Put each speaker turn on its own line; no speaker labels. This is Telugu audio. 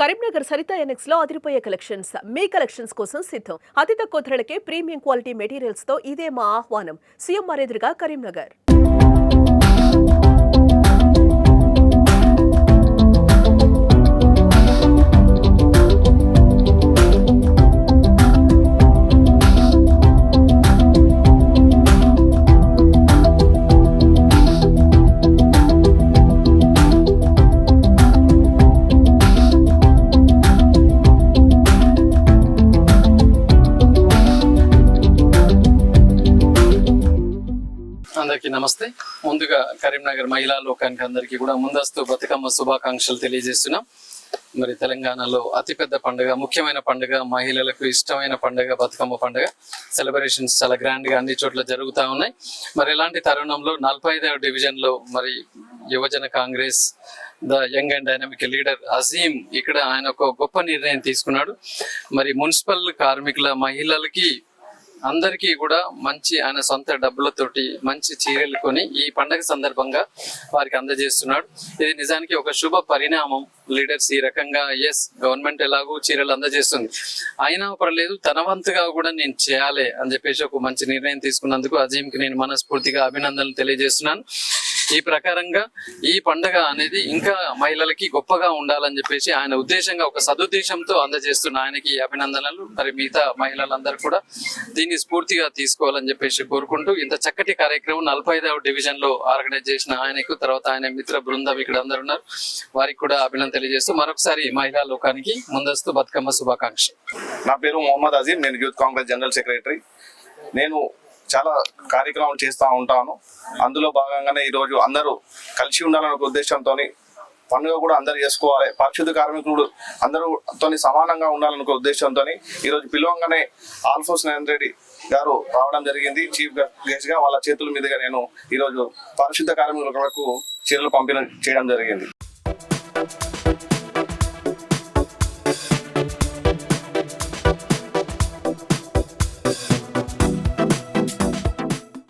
కరీంనగర్ సరిత ఎనెక్స్లో అదిరిపోయే కలెక్షన్స్. మీ కలెక్షన్స్ కోసం సిద్ధం. అతి తక్కువ ధరలకే ప్రీమియం క్వాలిటీ మెటీరియల్స్తో ఇదే మా ఆహ్వానం. సీఎంఆర్ ఎదురుగా కరీంనగర్.
అందరికీ నమస్తే. ముందుగా కరీంనగర్ మహిళా లోకానికి అందరికీ కూడా ముందస్తు బతుకమ్మ శుభాకాంక్షలు తెలియజేస్తున్నాం. మరి తెలంగాణలో అతిపెద్ద పండుగ ముఖ్యమైన పండుగ మహిళలకు ఇష్టమైన పండుగ బతుకమ్మ పండుగ. సెలబ్రేషన్స్ చాలా గ్రాండ్గా అన్ని చోట్ల జరుగుతూ ఉన్నాయి. మరి ఇలాంటి తరుణంలో నలభై ఐదవ డివిజన్లో మరి యువజన Congress the young and dynamic leader Azeem ఇక్కడ ఆయన ఒక గొప్ప నిర్ణయం తీసుకున్నాడు. మరి మున్సిపల్ కార్మికుల మహిళలకి అందరికీ కూడా మంచి ఆయన సొంత డబ్బులతోటి మంచి చీరలు కొని ఈ పండగ సందర్భంగా వారికి అందజేస్తున్నాడు. ఇది నిజానికి ఒక శుభ పరిణామం. లీడర్స్ ఈ రకంగా ఎస్ గవర్నమెంట్ ఎలాగో చీరలు అందజేస్తుంది. అయినా పర్లేదు తన వంతుగా కూడా నేను చేయాలి అని చెప్పేసి ఒక మంచి నిర్ణయం తీసుకున్నందుకు అజీంకి నేను మనస్ఫూర్తిగా అభినందనలు తెలియజేస్తున్నాను. ఈ ప్రకారంగా ఈ పండగ అనేది ఇంకా మహిళలకి గొప్పగా ఉండాలని చెప్పేసి ఆయన ఉద్దేశంగా ఒక సదుద్దేశంతో అందజేస్తున్న ఆయనకి అభినందనలు. మరి మిగతా మహిళలందరూ కూడా దీన్ని స్ఫూర్తిగా తీసుకోవాలని చెప్పేసి కోరుకుంటూ ఇంత చక్కటి కార్యక్రమం నలభై ఐదవ డివిజన్లో ఆర్గనైజ్ చేసిన ఆయనకు తర్వాత ఆయన మిత్ర బృందం ఇక్కడ అందరు ఉన్నారు. వారికి కూడా అభినందన తెలియజేస్తూ మరొకసారి మహిళా లోకానికి ముందస్తు బతుకమ్మ శుభాకాంక్ష
నా పేరు మొహమ్మద్ అజీమ్ నేను యూత్ కాంగ్రెస్ జనరల్ సెక్రటరీ. నేను చాలా కార్యక్రమాలు చేస్తూ ఉంటాను. అందులో భాగంగానే ఈరోజు అందరూ కలిసి ఉండాలనే ఒక ఉద్దేశంతో పండుగ కూడా అందరు చేసుకోవాలి. పరిశుద్ధ కార్మికుడు అందరూతో సమానంగా ఉండాలనే ఉద్దేశంతో ఈరోజు పిలవంగానే ఆల్ఫోస్ నరేంద్ర రెడ్డి గారు రావడం జరిగింది. చీఫ్ గెస్ట్గా వాళ్ళ చేతుల మీదుగా నేను ఈరోజు పరిశుద్ధ కార్మికులకు చీరలు పంపిణీ చేయడం జరిగింది.